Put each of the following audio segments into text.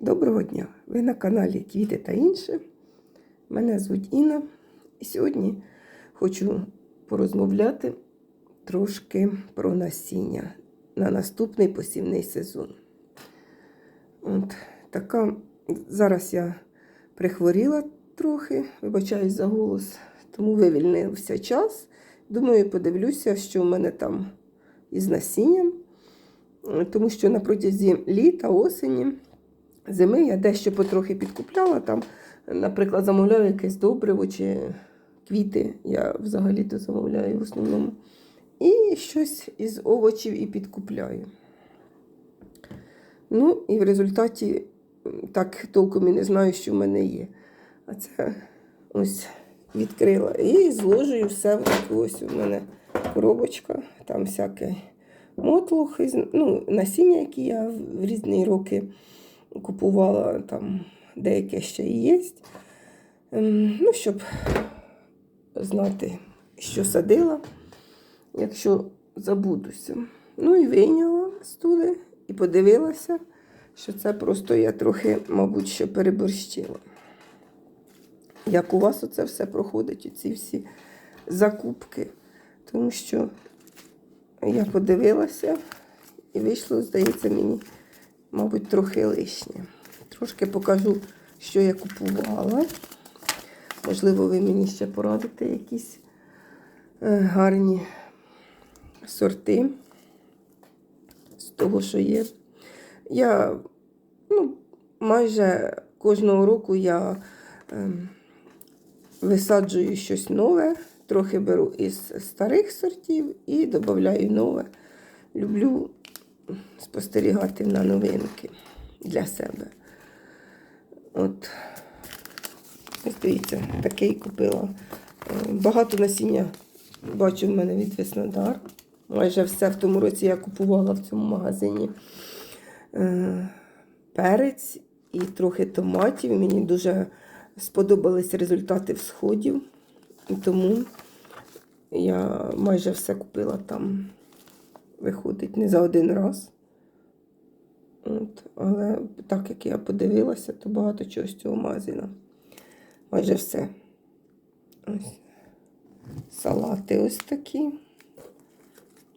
Доброго дня! Ви на каналі Квіти та інше. Мене звуть Інна. І сьогодні хочу порозмовляти трошки про насіння на наступний посівний сезон. От така зараз я прихворіла трохи, вибачаюсь за голос, тому вивільнився час. Думаю, подивлюся, що в мене там із насінням. Тому що на протязі літа, осені зими я дещо потрохи підкупляла. Там, наприклад, замовляю якесь добриво чи квіти. Я взагалі-то замовляю в основному. І щось із овочів і підкупляю. Ну, і в результаті так толком і не знаю, що в мене є. А це ось відкрила. І зложую все в таку ось у мене коробочка, там всяке мотлух, ну, насіння, які я в різні роки купувала, там деяке ще і є. Ем, Ну, щоб знати, що садила, якщо забудуся. Ну і вийняла з туди і подивилася, що це просто я трохи, мабуть, що переборщила. Як у вас оце все проходить, ці всі закупки. Тому що я подивилася і вийшло, здається, мені, мабуть, трохи лишнє. Трошки покажу, що я купувала. Можливо, ви мені ще порадите якісь е, гарні сорти з того, що є. Я ну, майже кожного року я ем, висаджую щось нове, трохи беру із старих сортів і додаю нове. Люблю спостерігати на новинки для себе. От, дивіться, такий купила. Е, Багато насіння бачу в мене від Веснодар. Майже все в тому році я купувала в цьому магазині е, перець і трохи томатів. Мені дуже сподобались результати всходів. Тому я майже все купила там. Виходить не за один раз. От, але так як я подивилася, то багато чого з цього магазина. Майже все. Ось. Салати ось такі.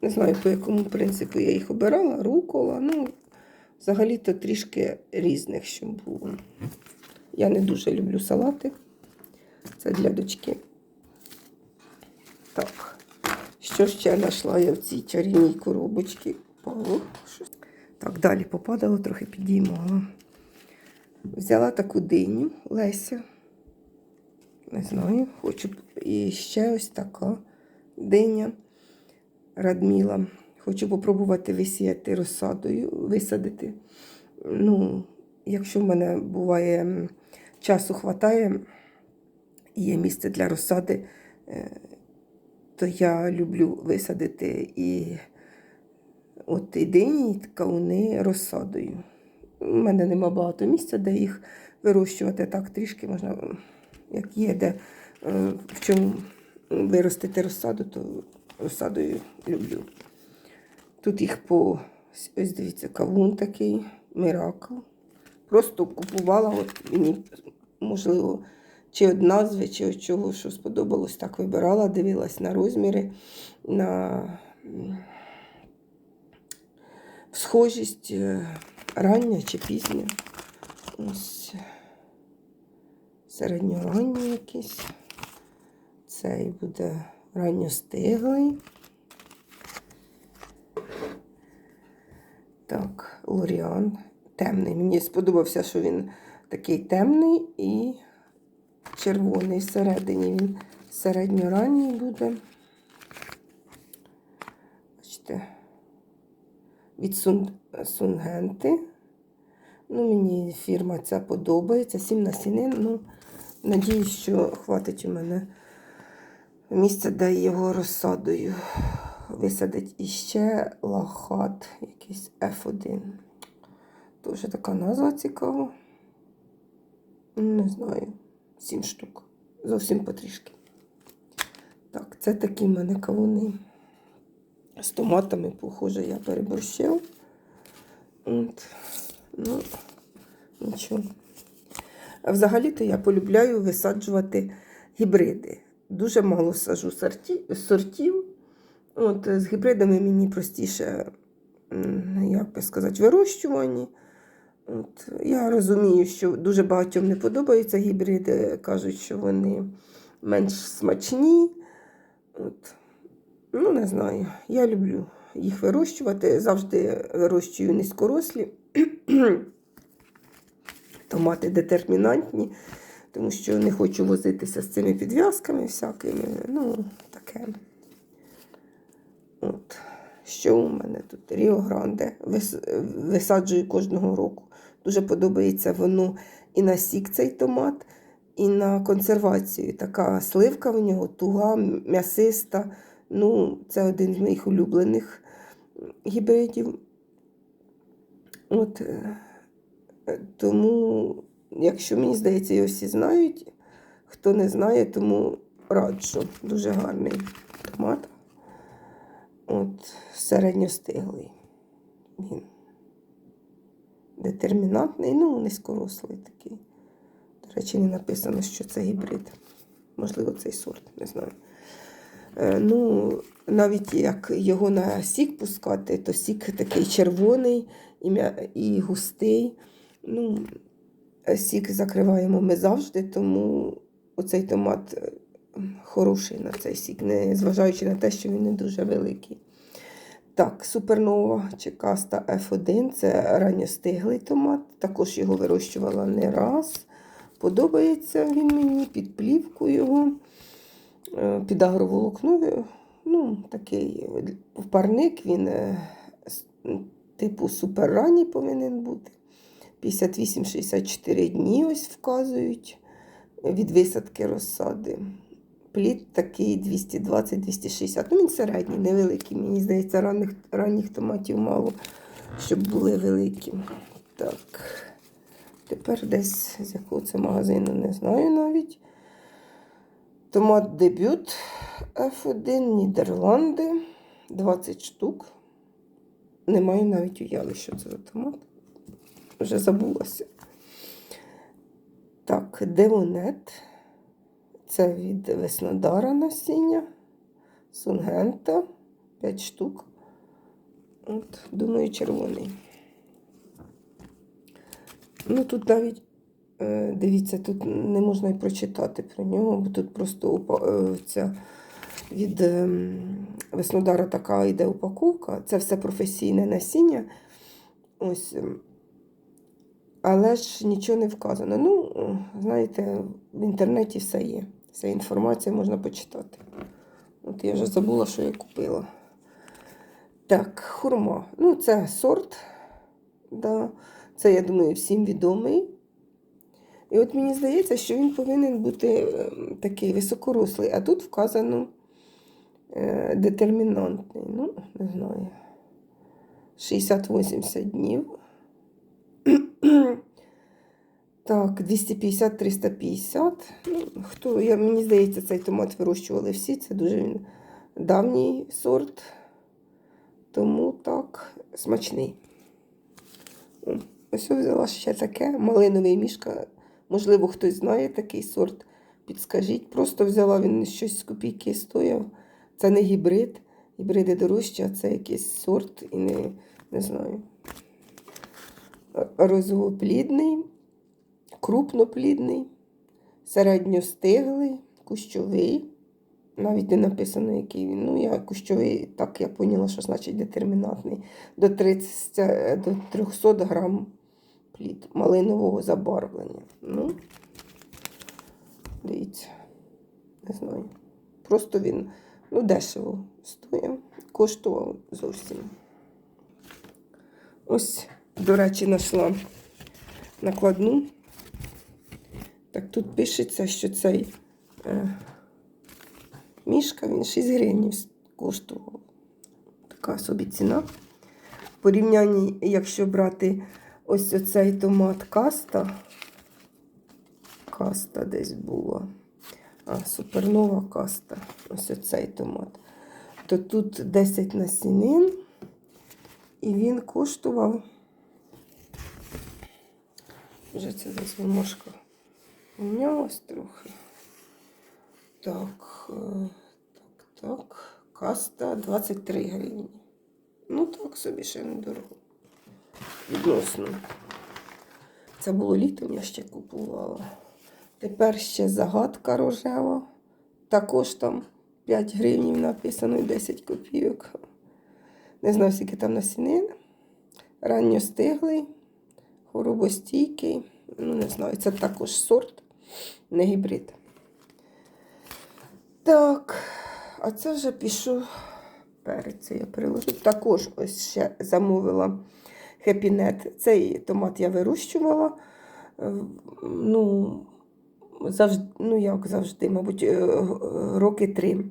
Не знаю, по якому принципу я їх обирала. Рукола. Ну, взагалі-то трішки різних, щоб було. Я не дуже люблю салати. Це для дочки. Так. Що ще знайшла я в цій чарівній коробочці? Так, далі попадало, трохи підіймала. Взяла таку диню Леся. Не знаю, хочу. І ще ось така диня Радміла. Хочу попробувати висіяти розсадою, висадити. Ну, якщо в мене буває часу хватає, є місце для розсади, е, то я люблю висадити і от і дині, розсадою. У мене нема багато місця, де їх вирощувати. Так трішки можна, як є, де е, в чому виростити розсаду, то розсадою люблю. Тут їх по ось дивіться, кавун такий, миракл. Просто купувала, от мені, можливо, чи від назви, чи від чого, що сподобалось, так вибирала, дивилась на розміри, на схожість е, рання чи пізня. Ось середньоранній якийсь. Цей буде ранньостиглий. Так, Лоріан темний. Мені сподобався, що він такий темний і червоний всередині. Він середньоранній буде. Бачите, від Сун... Сунгенти. Ну, мені фірма ця подобається. Сім насінин. Ну, надіюсь, що хватить у мене місця, де його розсадою висадить. І ще лахат, якийсь F1. Тоже така назва цікава. Не знаю. Сім штук. Зовсім потрішки. Так, це такі в мене кавуни. З томатами, похоже, я переборщив. От. Ну, Нічого. Взагалі-то я полюбляю висаджувати гібриди. Дуже мало сажу сорті- сортів. От, з гібридами мені простіше, як би сказати, вирощування. От, я розумію, що дуже багатьом не подобаються гібриди, кажуть, що вони менш смачні. От. Ну, не знаю. Я люблю їх вирощувати. Завжди вирощую низькорослі. Томати детермінантні, тому що не хочу возитися з цими підв'язками всякими. Ну, таке. От. Що у мене тут? Ріо Гранде. Вис- Висаджую кожного року. Дуже подобається воно і на сік цей томат, і на консервацію. Така сливка в нього туга, м'ясиста. Ну, це один з моїх улюблених гібридів. От, е, тому, якщо мені здається, його всі знають, хто не знає, тому раджу. Дуже гарний томат. От, середньостиглий. Він детермінантний, ну, низькорослий такий. До речі, не написано, що це гібрид. Можливо, цей сорт, не знаю. Е, Ну, навіть як його на сік пускати, то сік такий червоний і, густий. Ну, сік закриваємо ми завжди, тому оцей томат е, хороший на цей сік, не зважаючи на те, що він не дуже великий. Так, супернова чи каста F1 це ранньостиглий томат. Також його вирощувала не раз. Подобається він мені під плівку його, е, під агроволокно. Ну, такий парник, він е, типу суперранній повинен бути. 58-64 дні ось вказують від висадки розсади. Плід такий 220-260. Ну, він середній, невеликий. Мені здається, ранніх, ранніх томатів мало, щоб були великі. Так. Тепер десь з якого це магазину, не знаю навіть. Томат дебют F1, Нідерланди. 20 штук. Не маю навіть уяви, що це за томат. Вже забулася. Так, Девонет. Це від Веснодара насіння. Сунгента. 5 штук. От, думаю, червоний. Ну, тут навіть, е, дивіться, тут не можна і прочитати про нього, бо тут просто е, ця від ем, Веснодара така йде упаковка. Це все професійне насіння. Ось. ем, Але ж нічого не вказано. Ну, знаєте, в інтернеті все є. Вся інформація можна почитати. От я вже забула, що я купила. Так, хурма. Ну, це сорт. Да. Це, я думаю, всім відомий. І от мені здається, що він повинен бути ем, такий високорослий, а тут вказано е, детермінантний. Ну, не знаю. 60-80 днів. Так, 250-350. Ну, хто, я, мені здається, цей томат вирощували всі. Це дуже він давній сорт. Тому так, смачний. Ось взяла ще таке. Малиновий мішка. Можливо, хтось знає такий сорт. Підскажіть. Просто взяла він щось з копійки стояв. Це не гібрид. Гібриди дорожчі, а це якийсь сорт і не, не знаю. Розовоплідний, крупноплідний, середньостиглий, кущовий. Навіть не написано, який він. Ну, я кущовий, так я поняла, що значить детермінантний. До 30, до 300 грам плід малинового забарвлення. Ну, дивіться, не знаю. Просто він ну, дешево стоїть, коштував зовсім. Ось, до речі, знайшла накладну. Так тут пишеться, що цей е, мішка він 6 гривень коштував. Така собі ціна. Порівнянні, якщо брати ось оцей томат каста, каста десь була, а, супернова каста, ось оцей томат, то тут 10 насінин, і він коштував Вже це десь бумажка умнялась трохи. Так, е, так, так. Каста 23 гривні. Ну так собі ще недорого. Відносно. Це було літом, я ще купувала. Тепер ще загадка рожева. Також там 5 гривень написано і 10 копійок. Не знаю, скільки там насінин. Ранньостиглий, хворобостійкий. Ну, не знаю, це також сорт, не гібрид. Так, а це вже пішов перець. Я приложу. Також ось ще замовила хепінет. Цей томат я вирощувала. Ну, завжди, ну як завжди, мабуть, е, роки три.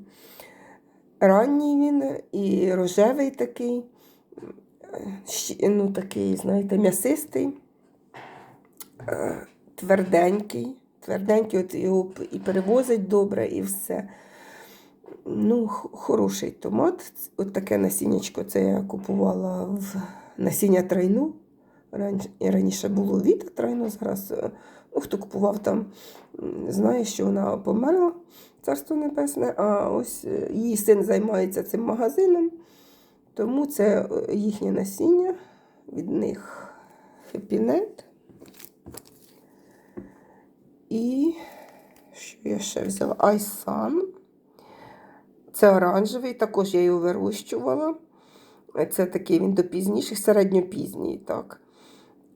Ранній він і рожевий такий, ну такий, знаєте, м'ясистий, е, тверденький. Тверденький, от його і перевозить добре, і все. Ну, хороший томат. От таке насіннячко це я купувала в насіння тройну. Раніше, раніше було Віта тройну, зараз е, ну, хто купував там, знає, що вона померла, царство небесне, а ось е, її син займається цим магазином, тому це е, їхнє насіння, від них хепінет. І що я ще взяла? Айсан. Це оранжевий, також я його вирощувала. Це такий він до пізніших, середньопізній. так.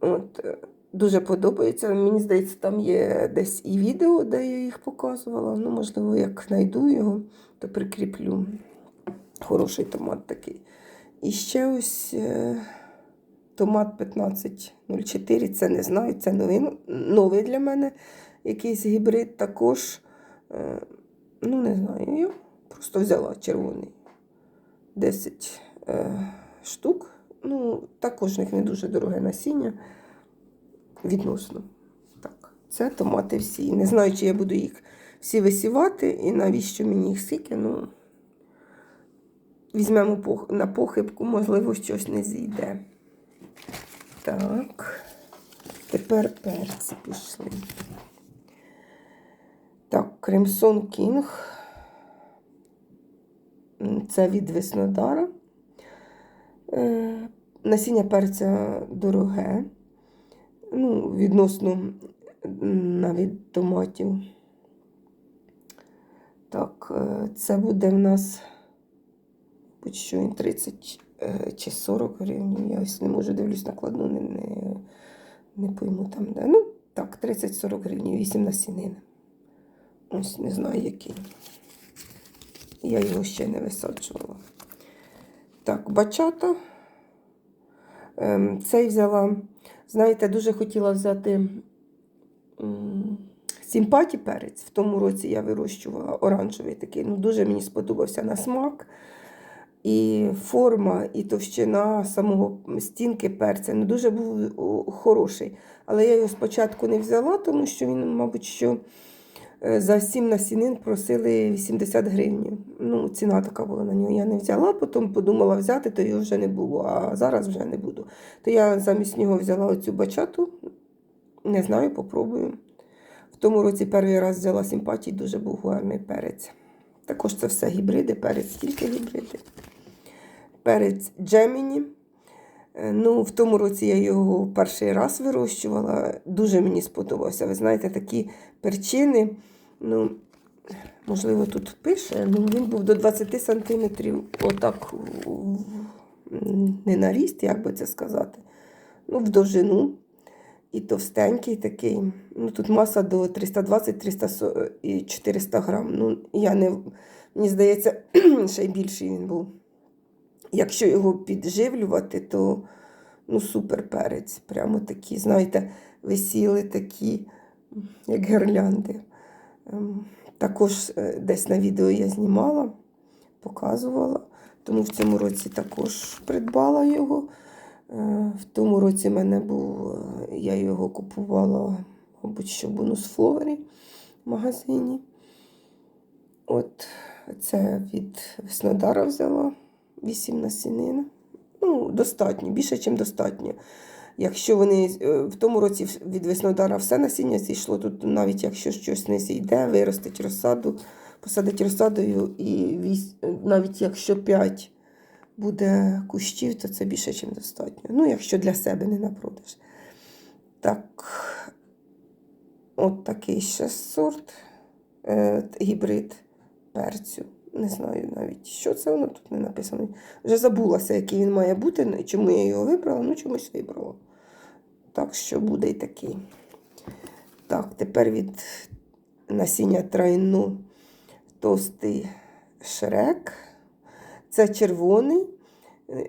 От, е, дуже подобається. Мені здається, там є десь і відео, де я їх показувала. Ну, можливо, як знайду його, то прикріплю. Хороший томат такий. І ще ось е, томат 1504, це не знаю, це новин, новий для мене якийсь гібрид також. Е, ну, не знаю, я просто взяла червоний. 10 е, штук. Ну, також в них не дуже дороге насіння. Відносно. Так, це томати всі. Не знаю, чи я буду їх всі висівати і навіщо мені їх скільки. Ну, візьмемо на похибку, можливо, щось не зійде. Так. Тепер перці пішли. Так, Кремсон Кінг. Це від Веснодара. Е, Насіння перця дороге. Ну, відносно навіть томатів. Так, е, це буде в нас будь що 30 е, чи 40 гривень. Я ось не можу дивлюсь накладну, не, не, не пойму там де. Ну, так, 30-40 гривень, 8 насінин. Ось не знаю який. Я його ще не висаджувала. Так, бачата. Ем, Цей взяла, знаєте, дуже хотіла взяти м, симпаті перець. В тому році я вирощувала оранжевий такий. Ну, дуже мені сподобався на смак. І форма, і товщина самого стінки перця. Ну, дуже був хороший. Але я його спочатку не взяла, тому що він, мабуть, що е, за 7 насінин просили 80 гривень. Ну, ціна така була на нього. Я не взяла, потім подумала взяти, то його вже не було, а зараз вже не буду. То я замість нього взяла оцю бачату. Не знаю, попробую. В тому році перший раз взяла симпатій, дуже був гарний перець. Також це все гібриди, перець тільки гібриди. Перець Джеміні. Ну, в тому році я його перший раз вирощувала. Дуже мені сподобався. Ви знаєте, такі перчини. Ну, можливо, тут пише, ну він був до 20 сантиметрів. Отак не на ріст, як би це сказати. Ну, в довжину. І товстенький такий. Ну, тут маса до 320-300 і 400 грам. Ну, я не, мені здається, ще й більший він був. Якщо його підживлювати, то ну, супер перець. Прямо такі, знаєте, висіли такі, як гірлянди. Ем, Також е, десь на відео я знімала, показувала. Тому в цьому році також придбала його. Е, В тому році в мене був, е, я його купувала, мабуть, що бонус флорі в магазині. От це від Веснодара взяла 8 насінин. Ну, достатньо, більше, ніж достатньо. Якщо вони е, в тому році від веснодара все насіння зійшло, тут навіть якщо щось не зійде, виростить розсаду, посадить розсадою, і вісь- навіть якщо 5 буде кущів, то це більше, ніж достатньо. Ну, якщо для себе не на продаж. Так, от такий ще сорт, е, гібрид перцю. Не знаю навіть, що це воно тут не написано. Вже забулася, який він має бути, чому я його вибрала, ну чомусь вибрала. Так що буде і такий. Так, тепер від насіння тройну товстий шрек. Це червоний.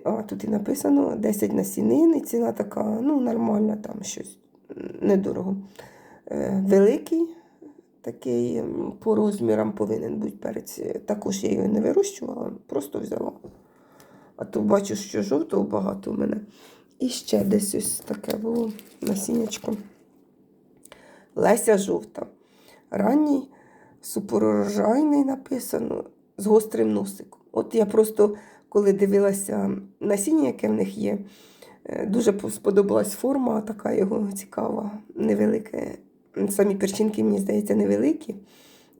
А, тут і написано 10 насінин, і ціна така, ну, нормальна, там щось недорого. Е, Великий, такий по розмірам повинен бути перець. Також я його не вирощувала, просто взяла. А то бачу, що жовтого багато у мене. І ще десь ось таке було насіннячко. Леся жовта. Ранній, суперурожайний написано з гострим носиком. От я просто, коли дивилася насіння, яке в них є, е, дуже сподобалась форма, така його цікава, невелике. Самі перчинки, мені здається, невеликі.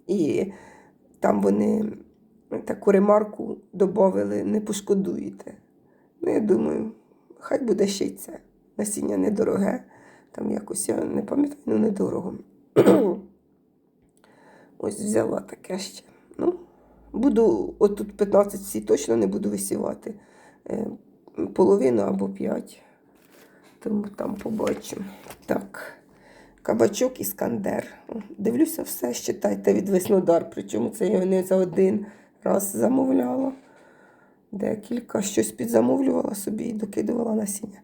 І там вони таку ремарку додали, не пошкодуєте. Ну, я думаю, хай буде ще й це. Насіння недороге. Там якось я не пам'ятаю, ну недорого. Ось взяла таке ще. Ну, буду, от тут 15 всі точно не буду висівати. Е, Половину або 5. Тому там побачимо. Так. Кабачок іскандер. Дивлюся, все считайте від веснодар. Причому це я не за один раз замовляла. Декілька щось підзамовлювала собі і докидувала насіння.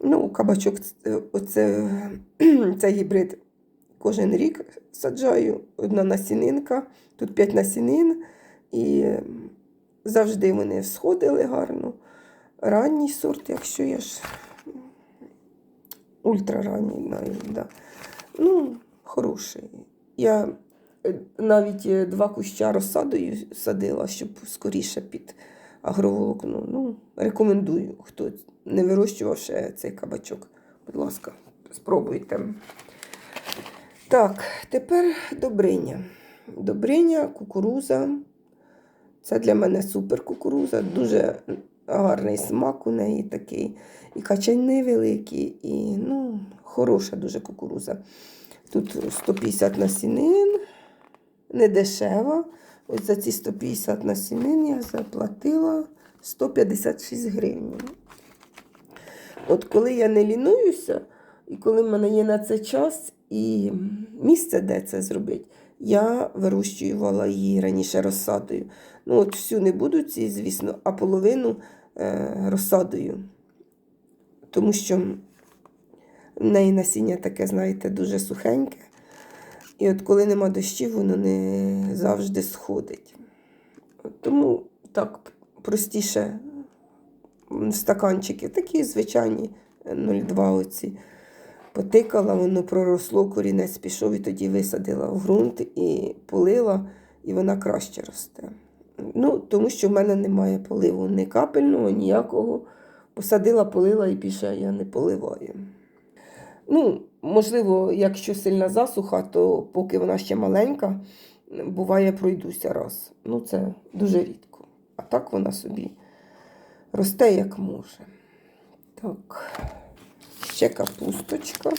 Ну, кабачок це- оце, це гібрид кожен рік саджаю. Одна насінинка, тут 5 насінин, і завжди вони всходили гарно. Ранній сорт, якщо я ж ультраранній навіть, да. Ну, хороший. Я е, навіть е, два куща розсадою садила, щоб скоріше під агроволокно. Ну, рекомендую, хто не вирощував ще цей кабачок. Будь ласка, спробуйте. Так, тепер добриня. Добриня, кукуруза. Це для мене супер кукуруза. Дуже гарний смак у неї такий. І качани великі, і ну, хороша дуже кукуруза. Тут 150 насінин, не дешева. Ось за ці 150 насінин я заплатила 156 гривень. От коли я не лінуюся, і коли в мене є на це час і місце, де це зробити, я вирощувала її раніше розсадою. Ну, от всю не буду ці, звісно, а половину е, розсадою. Тому що в неї насіння таке, знаєте, дуже сухеньке. І от коли нема дощів, воно не завжди сходить. Тому так простіше стаканчики, такі звичайні 0,2 оці. Потикала, воно проросло, корінець пішов і тоді висадила в ґрунт і полила, і вона краще росте. Ну, тому що в мене немає поливу ні капельного, ніякого. Посадила, полила і більше я не поливаю. Ну, можливо, якщо сильна засуха, то поки вона ще маленька, буває, пройдуся раз. Ну, це дуже рідко. А так вона собі росте як може. Так, ще капусточка.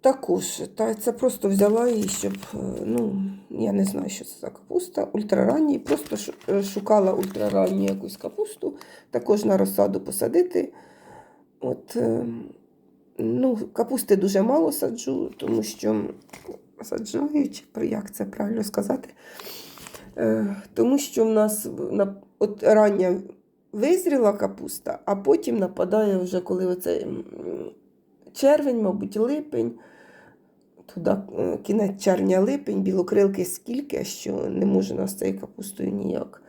Також, та це просто взяла її, щоб, е, ну, я не знаю, що це за капуста, ультраранній. Просто е, шукала ультраранню якусь капусту, також на розсаду посадити. От, е, ну, капусти дуже мало саджу, тому що саджаю, чи при- як це правильно сказати. Тому що в нас от рання визріла капуста, а потім нападає вже, коли оцей м, червень, мабуть, липень, туди е, кінець червня липень, білокрилки скільки, що не можна з цією капустою ніяк.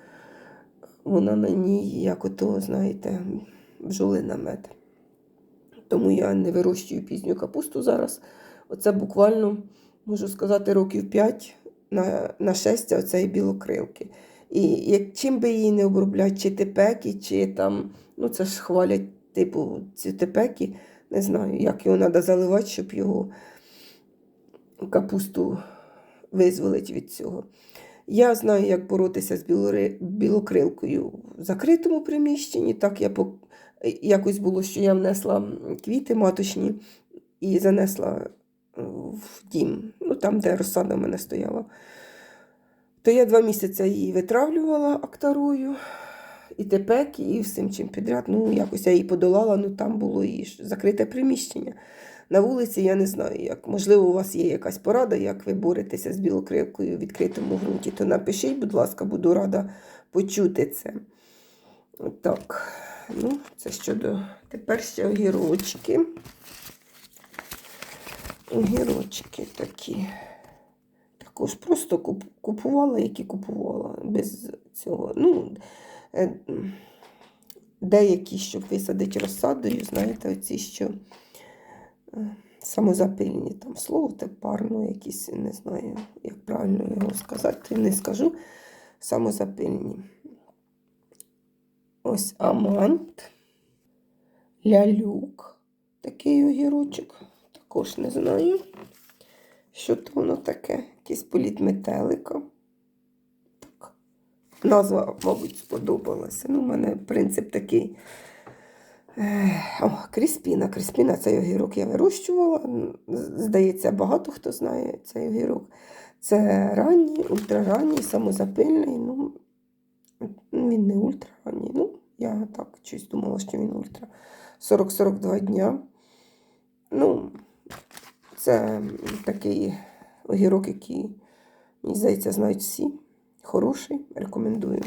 Вона на ній, як ото, знаєте, бджоли на мед. Тому я не вирощую пізню капусту зараз. Оце буквально, можу сказати, років 5 на, на 6 оцеї білокрилки. І як, чим би її не обробляти, чи тепеки, чи там, ну це ж хвалять, типу, ці тепеки, не знаю, як його треба заливати, щоб його капусту визволити від цього. Я знаю, як боротися з білокрилкою в закритому приміщенні. Так я по... якось було, що я внесла квіти маточні і занесла в дім, ну там, де розсада в мене стояла. То я два місяці її витравлювала актарою, і тепек, і всім чим підряд. Ну, якось я її подолала, ну там було і закрите приміщення. На вулиці я не знаю, як. Можливо, у вас є якась порада, як ви боретеся з білокрилкою в відкритому ґрунті, то напишіть, будь ласка, буду рада почути це. Так, ну, це щодо тепер ще огірочки. Огірочки такі. Також просто куп- купувала, які купувала, без цього. Ну, е, деякі, щоб висадити розсадою, знаєте, оці, що е, самозапильні там слово тепарно, якісь, не знаю, як правильно його сказати, не скажу. Самозапильні. Ось амант, лялюк, такий огірочок, також не знаю. Що то воно таке? Якийсь політ метелика. Так. Назва, мабуть, сподобалася. Ну, у мене принцип такий. О, Кріспіна. Кріспіна цей огірок я вирощувала. Здається, багато хто знає цей огірок. Це ранній, ультраранній, самозапильний. Ну, він не ультраранній. Ну, я так щось думала, що він ультра. 40-42 дня. Ну, це такий огірок, який, мені здається, знають всі. Хороший, рекомендую.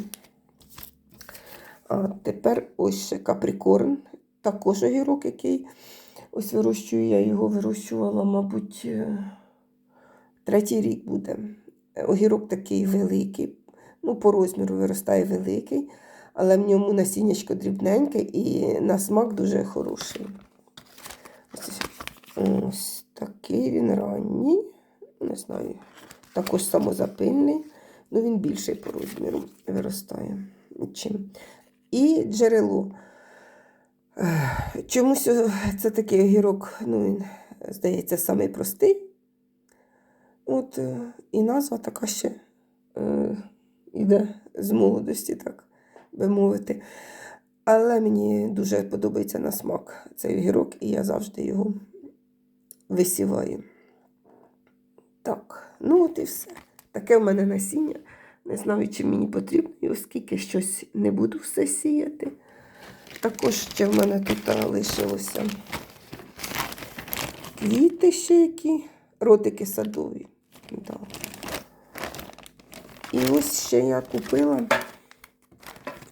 А тепер ось ще каприкорн. Також огірок, який ось вирощую. Я його вирощувала, мабуть, е, третій рік буде. Е, Огірок такий великий, ну, по розміру виростає великий, але в ньому насіннячко дрібненьке і на смак дуже хороший. Ось, такий він ранній. Не знаю, також самозапильний, ну він більший по розміру виростає. Чим. І джерело. Чомусь е, це такий огірок, ну він, здається, самий простий. От, е, і назва така ще е, іде з молодості, так би мовити. Але мені дуже подобається на смак цей огірок, і я завжди його висіваю. Так, ну от і все. Таке в мене насіння. Не знаю, чи мені потрібно, і оскільки щось не буду все сіяти. Також ще в мене тут лишилося квіти ще які, ротики садові. Да. І ось ще я купила.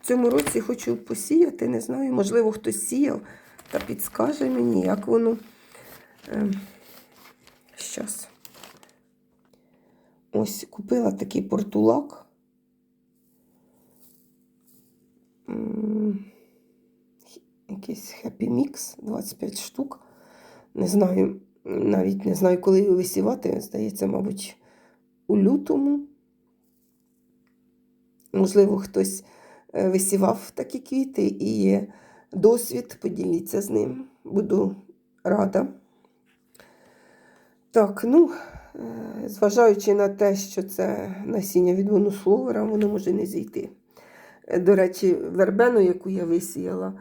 В цьому році хочу посіяти, не знаю, можливо, хтось сіяв та підскаже мені, як воно. Ем, щас. Ось купила такий портулак. Якийсь Happy Mix 25 штук. Не знаю, навіть не знаю, коли висівати. Здається, мабуть, у лютому. Можливо, хтось е, висівав такі квіти і є досвід, поділіться з ним. Буду рада. Так, ну, зважаючи на те, що це насіння від вонусловера, воно може не зійти. Е, До речі, вербену, яку я висіяла,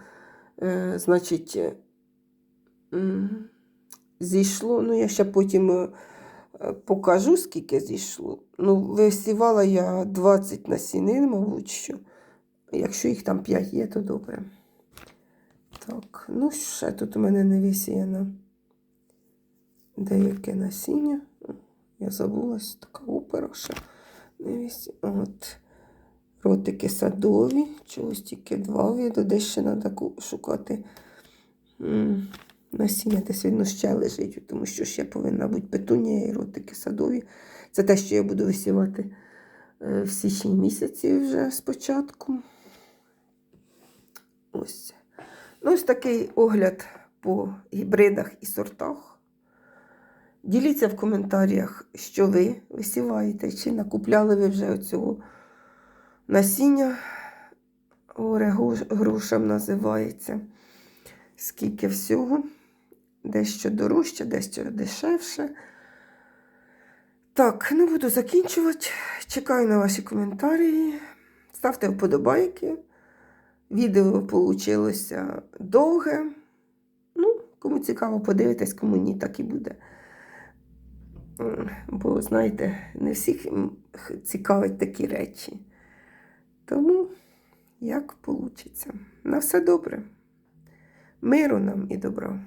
е, значить, е, зійшло. Ну, я ще потім е, е, покажу, скільки зійшло. Ну, висівала я 20 насінин, мабуть, що. Якщо їх там 5 є, то добре. Так, ну ще тут у мене не висіяно деяке насіння. Я забулась, така опера ще висі- От. Ротики садові, чогось тільки два виду, десь ще треба шукати. Насіння десь видно ще лежить, тому що ще повинна бути петунія і ротики садові. Це те, що я буду висівати е, в січні місяці вже спочатку. Ось. Ну, ось такий огляд по гібридах і сортах. Діліться в коментарях, що ви висіваєте, чи накупляли ви вже оцього насіння горе грушам називається. Скільки всього. Дещо дорожче, дещо дешевше. Так, не буду закінчувати. Чекаю на ваші коментарі. Ставте вподобайки. Відео вийшло довге. Ну, кому цікаво, подивитись, кому ні, так і буде. Бо, знаєте, не всіх цікавить такі речі. Тому, як вийде. На все добре. Миру нам і добра.